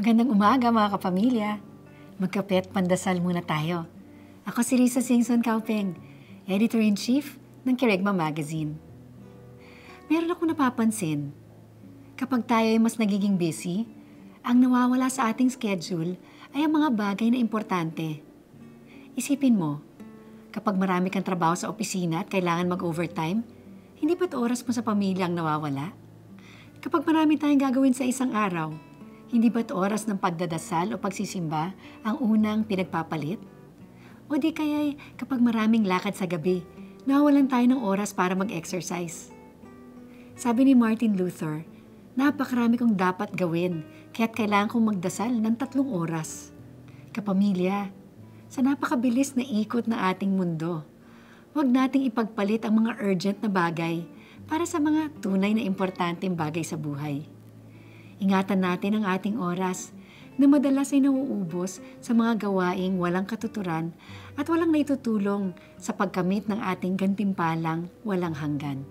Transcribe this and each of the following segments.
Magandang umaga mga kapamilya. Magkape at pandasal muna tayo. Ako si Risa Singson Kaupeng, Editor-in-Chief ng Kiregma Magazine. Meron ako napapansin. Kapag tayo ay mas nagiging busy, ang nawawala sa ating schedule ay ang mga bagay na importante. Isipin mo, kapag marami kang trabaho sa opisina at kailangan mag-overtime, hindi ba't oras mo sa pamilya ang nawawala? Kapag marami tayong gagawin sa isang araw, hindi ba't oras ng pagdadasal o pagsisimba ang unang pinagpapalit? O di kaya'y kapag maraming lakad sa gabi, nawawalan tayo ng oras para mag-exercise? Sabi ni Martin Luther, napakarami kong dapat gawin, kaya't kailangan kong magdasal ng tatlong oras. Kapamilya, sa napakabilis na ikot na ating mundo, huwag nating ipagpalit ang mga urgent na bagay para sa mga tunay na importanteng bagay sa buhay. Ingatan natin ang ating oras na madalas ay nauubos sa mga gawaing walang katuturan at walang naitutulong sa pagkamit ng ating gantimpalang walang hanggan.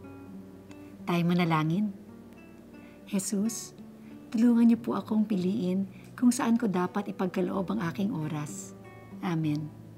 Tayo manalangin. Jesus, tulungan niyo po akong piliin kung saan ko dapat ipagkaloob ang aking oras. Amen.